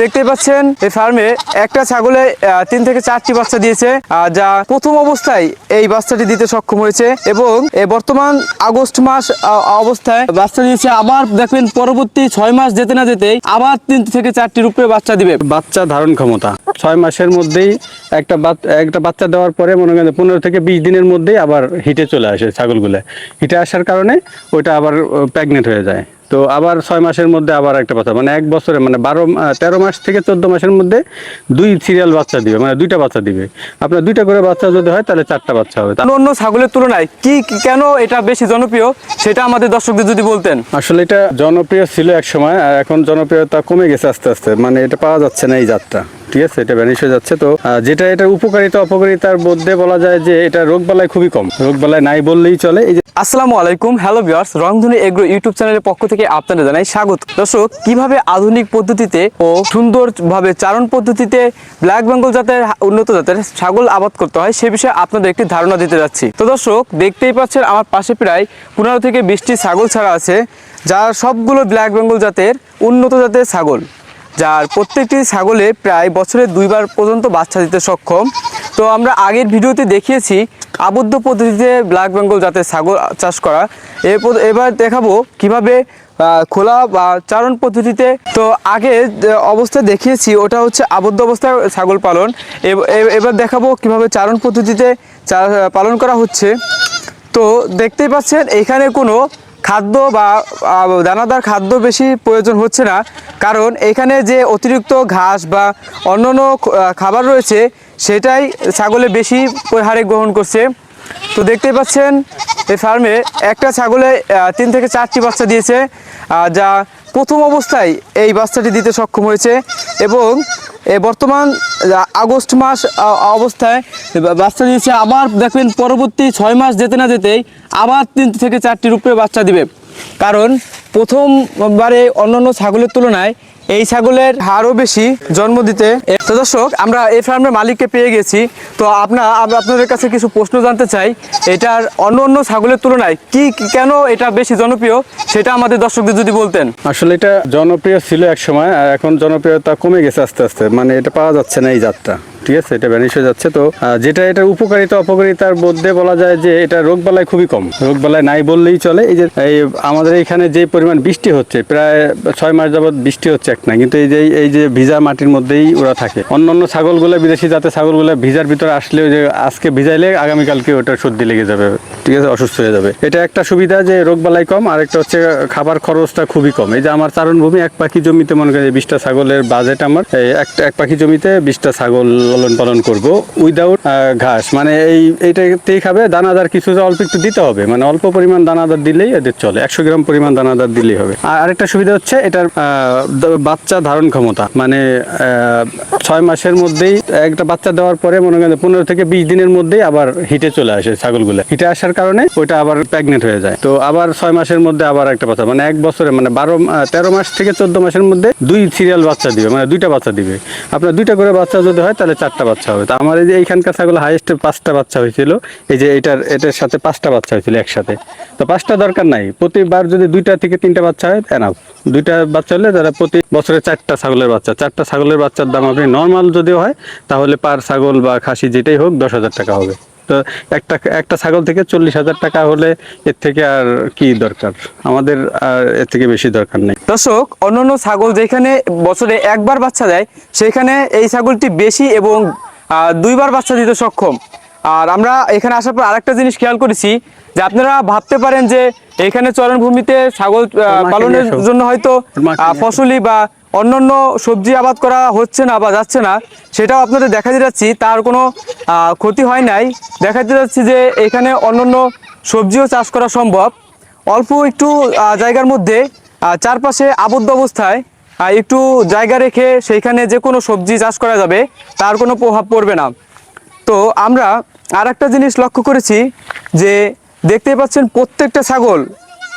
দেখতেই পাচ্ছেন, এই ফার্মে একটা ছাগলে তিন থেকে চারটি বাচ্চা দিয়েছে যা প্রথম অবস্থায় এই বাচ্চাটি দিতে সক্ষম হয়েছে এবং বর্তমান আগস্ট মাস অবস্থায় বাচ্চা দিয়েছে। আবার দেখবেন পরবর্তী ছয় মাস যেতে না যেতেই আবার তিন থেকে চারটি রূপে বাচ্চা দিবে। বাচ্চা ধারণ ক্ষমতা। ছয় মাসের মধ্যেই একটা একটা বাচ্চা দেওয়ার পরে মনে করেন পনেরো থেকে বিশ দিনের মধ্যেই আবার হিটে চলে আসে ছাগলগুলো। হিটে আসার কারণে ওইটা আবার প্রেগনেন্ট হয়ে যায়। তো আবার ছয় মাসের মধ্যে আবার একটা বাচ্চা মানে এক বছরে মানে বারো তেরো মাস থেকে চোদ্দ মাসের মধ্যে দুই সিরিয়াল বাচ্চা দিবে মানে দুইটা বাচ্চা দিবে। আপনার দুইটা করে বাচ্চা যদি হয় তাহলে চারটা বাচ্চা হবে। অন্য ছাগলের তুলনায় কি কি- কেন এটা বেশি জনপ্রিয়? সেটা আমাদের দর্শকদের যদি বলতেন। আসলে এটা জনপ্রিয় ছিল এক সময় আর এখন জনপ্রিয়তা কমে গেছে আস্তে আস্তে মানে এটা পাওয়া যাচ্ছে না এই জাতটা। ঠিক আছে, এটা ভ্যানিশ হয়ে যাচ্ছে। তো যেটা এটার উপকারিতা, অপকারিতার মধ্যে বলা যায় যে এটা রোগবালাই খুবই কম। রোগবালাই নাই বললেই চলে। এই যে আসসালামু আলাইকুম, hello viewers, Rongdhonu agro YouTube চ্যানেলের পক্ষ থেকে আপনাদের জানাই স্বাগত। দর্শক, কীভাবে আধুনিক পদ্ধতিতে ও সুন্দরভাবে চারণ পদ্ধতিতে ব্ল্যাক বেঙ্গল জাতের উন্নত জাতের ছাগল আবাদ করতে হয়, সে বিষয়ে আপনাদের একটি ধারণা দিতে যাচ্ছি। তো দর্শক, দেখতেই পাচ্ছেন আমার পাশে প্রায় পনেরো থেকে বিশটি ছাগল ছাড়া আছে, যার সবগুলো ব্ল্যাক বেঙ্গল জাতের উন্নত জাতের ছাগল। যার প্রত্যেকটি ছাগলে প্রায় বছরে দুইবার পর্যন্ত বাচ্চা দিতে সক্ষম। তো আমরা আগের ভিডিওতে দেখিয়েছি আবদ্ধ পদ্ধতিতে ব্ল্যাক বেঙ্গল জাতের ছাগল চাষ করা। এরপর এবার দেখাবো কীভাবে খোলা বা চারণ পদ্ধতিতে। তো আগে অবস্থা দেখিয়েছি, ওটা হচ্ছে আবদ্ধ অবস্থায় ছাগল পালন। এব- এবার দেখাবো কীভাবে চারণ পদ্ধতিতে পালন করা হচ্ছে। তো দেখতেই পাচ্ছেন, এখানে কোনো খাদ্য বা দানাদার খাদ্য বেশি প্রয়োজন হচ্ছে না। কারণ এখানে যে অতিরিক্ত ঘাস বা অন্যান্য খ- খাবার রয়েছে, সেটাই ছাগলে বেশি হারে গ্রহণ করছে। তো দেখতেই পাচ্ছেন, এই ফার্মে একটা ছাগলে তিন থেকে চারটি বাচ্চা দিয়েছে যা প্রথম অবস্থায় এই বাচ্চাটি দিতে সক্ষম হয়েছে এবং এ বর্তমান আগস্ট মাস অবস্থায় বাচ্চা দিয়েছে। আবার দেখবেন পরবর্তী ছয় মাস যেতে না যেতেই আবার তিন থেকে চারটি রূপে বাচ্চা দিবে। কারণ প্রথমবারে অন্যান্য ছাগলের তুলনায় এই ছাগলের হারও বেশি জন্ম দিতে। দর্শক, আমরা এই ফার্মের মালিককে পেয়ে গেছি। তো আপনার আমরা আপনাদের কাছে কিছু প্রশ্ন জানতে চাই। এটার অন্য অন্য ছাগলের তুলনায় কি কি- কেন এটা বেশি জনপ্রিয়? সেটা আমাদের দর্শকদের যদি বলতেন। আসলে এটা জনপ্রিয় ছিল এক সময়, আর এখন জনপ্রিয়তা কমে গেছে আস্তে আস্তে। মানে এটা পাওয়া যাচ্ছে না এই জাতটা। ঠিক আছে, এটা ভ্যানিশ হয়ে যাচ্ছে। তো যেটা এটার উপকারিতা, অপকারিতার মধ্যে বলা যায় যে এটা রোগ রোগবালাই খুবই কম। রোগবালাই নাই বললেই চলে। এই যে, এই আমাদের এখানে যে পরিমাণ বৃষ্টি হচ্ছে, প্রায় ছয় মাস যাবত বৃষ্টি হচ্ছে এক না কিন্তু এই যে এই যে ভিজা মাটির মধ্যেই ওরা থাকে। অন্যান্য ছাগলগুলো, বিদেশি জাতের ছাগলগুলো ভিজার ভিতরে আসলে যে আজকে ভিজাইলে আগামীকালকে ওটা সর্দি লেগে যাবে, ঠিক আছে, অসুস্থ হয়ে যাবে। এটা একটা সুবিধা যে রোগ রোগবালাই কম আর একটা হচ্ছে খাবার খরচটা খুবই কম। এই যে আমার চারণভূমি, এক পাখি জমিতে মনে করেন বিশটা ছাগলের বাজেট আমার একটা এক পাখি জমিতে বিশটা ছাগল লালন পালন করব উইদাউট ঘাস। মানে এই, এইটাতেই খাবে, দানাদার কিছু অল্প একটু দিতে হবে। মানে অল্প পরিমাণ দানাদার দিলেই এদের চলে। একশো গ্রাম পরিমাণ দানাদার দিলেই হবে। আর আরেকটা সুবিধা হচ্ছে, এটার বাচ্চা ধারণ ক্ষমতা। মানে ছয় মাসের মধ্যেই একটা বাচ্চা দেওয়ার পরে মনে করেন পনেরো থেকে বিশ দিনের মধ্যেই আবার হিটে চলে আসে ছাগলগুলো। হিটে আসার কারণে ওইটা আবার প্রেগনেন্ট হয়ে যায়। তো আবার ছয় মাসের মধ্যে আবার একটা বাচ্চা। মানে এক বছরে মানে বারো তেরো মাস থেকে চোদ্দ মাসের মধ্যে দুই সিরিয়াল বাচ্চা দিবে। মানে দুইটা বাচ্চা দিবে। আপনার দুইটা করে বাচ্চা যদি হয়, তাহলে চারটা বাচ্চা হবে। তো আমার এই যে এইখানকার ছাগল হাইয়েস্ট পাঁচটা বাচ্চা হয়েছিল, এই যে এটার এটার সাথে পাঁচটা বাচ্চা হয়েছিল একসাথে। তো পাঁচটা দরকার নাই, প্রতিবার যদি দুইটা থেকে তিনটা বাচ্চা হয় এনাফ দুইটা বাচ্চা হলে তারা প্রতি বছরে চারটা ছাগলের বাচ্চা, চারটা ছাগলের বাচ্চার দাম আপনি নর্মাল যদি হয়, তাহলে পার ছাগল বা খাসি যেটাই হোক দশ হাজার টাকা হবে। তো একটা একটা ছাগল থেকে চল্লিশ হাজার টাকা হলে এর থেকে আর কি দরকার? আমাদের আর এর থেকে বেশি দরকার নেই। দর্শক অন্যান্য ছাগল যেখানে বছরে একবার বাচ্চা দেয় সেখানে এই ছাগলটি বেশি এবং দুইবার বাচ্চা দিতে সক্ষম। আর আমরা এখানে আসার পর আরেকটা জিনিস খেয়াল করেছি যে আপনারা ভাবতে পারেন যে এখানে চরণভূমিতে ছাগল পালনের জন্য হয়তো ফসলি বা অন্যান্য সবজি আবাদ করা হচ্ছে না বা যাচ্ছে না, সেটাও আপনাদের দেখাতে যাচ্ছি। তার কোনো ক্ষতি হয় নাই। দেখাতে যাচ্ছি যে এখানে অন্যান্য সবজিও চাষ করা সম্ভব। অল্প একটু জায়গার মধ্যে চারপাশে আবদ্ধ অবস্থায় একটু জায়গা রেখে সেইখানে যে কোনো সবজি চাষ করা যাবে, তার কোনো প্রভাব পড়বে না। তো আমরা আর একটা জিনিস লক্ষ্য করেছি যে, দেখতেই পাচ্ছেন প্রত্যেকটা ছাগল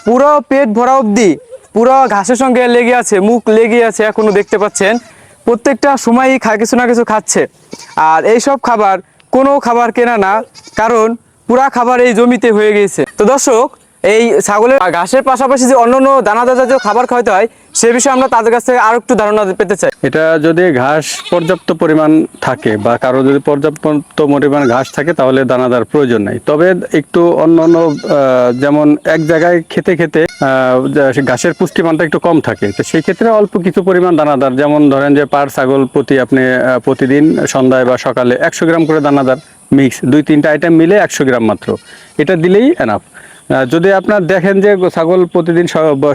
পুরো পেট ভরা অবধি পুরো ঘাসের সঙ্গে লেগে আছে, মুখ লেগে আছে এখনও দেখতে পাচ্ছেন। প্রত্যেকটা সময়ই কিছু না কিছু খাচ্ছে। আর এই সব খাবার কোনো খাবার কেনা না, কারণ পুরা খাবার এই জমিতে হয়ে গেছে তো দর্শক এই ছাগলের ঘাসের পাশাপাশি যে অন্যান্য দানাদার জাতীয় খাবার খাওয়াতে হয়, সে বিষয়ে আমরা তাদের কাছ থেকে আরও একটু ধারণা পেতে চাই। এটা যদি ঘাস পর্যাপ্ত পরিমাণ থাকে বা কারও যদি পর্যাপ্ত পরিমাণ ঘাস থাকে, তাহলে দানাদার প্রয়োজন নেই। তবে একটু অন্য অন্য যেমন এক জায়গায় খেতে খেতে ঘাসের পুষ্টিমানটা একটু কম থাকে, তো সেই ক্ষেত্রে অল্প কিছু পরিমাণ দানাদার, যেমন ধরেন যে পার ছাগল প্রতি আপনি প্রতিদিন সন্ধ্যায় বা সকালে একশো গ্রাম করে দানাদার মিক্স, দুই তিনটা আইটেম মিলে একশো গ্রাম মাত্র। এটা দিলেই এনাফ যদি আপনার দেখেন যে ছাগল প্রতিদিন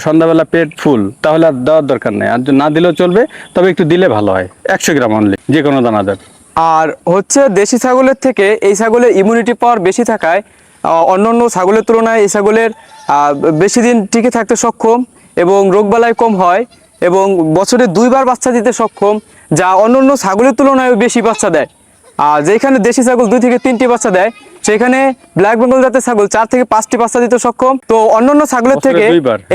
সন্ধ্যাবেলা পেট ফুল, তাহলে আর দেওয়ার দরকার নেই। আর না দিলেও চলবে, তবে একটু দিলে ভালো হয়। একশো গ্রাম অনলি যে কোনো দানাদার আর হচ্ছে দেশি ছাগলের থেকে এই ছাগলের ইমিউনিটি পাওয়ার বেশি থাকায় অন্য অন্য ছাগলের তুলনায় এই ছাগলের বেশি দিন টিকে থাকতে সক্ষম এবং রোগবালাই কম হয় এবং বছরে দুইবার বাচ্চা দিতে সক্ষম, যা অন্য অন্য ছাগলের তুলনায় বেশি বাচ্চা দেয়। আর যেখানে দেশি ছাগল দুই থেকে তিনটি বাচ্চা দেয় সেখানে ব্ল্যাক বেঙ্গল জাতের ছাগল চার থেকে পাঁচটি বাচ্চা দিতে সক্ষম। তো অন্যান্য ছাগলের থেকে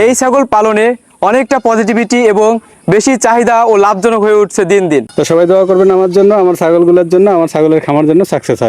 এই ছাগল পালনে অনেকটা পজিটিভিটি এবং বেশি চাহিদা ও লাভজনক হয়ে উঠছে দিন দিন। তো সবাই দোয়া করবেন আমার জন্য আমার ছাগলগুলোর জন্য আমার ছাগলের খামার জন্য সাকসেস হয়।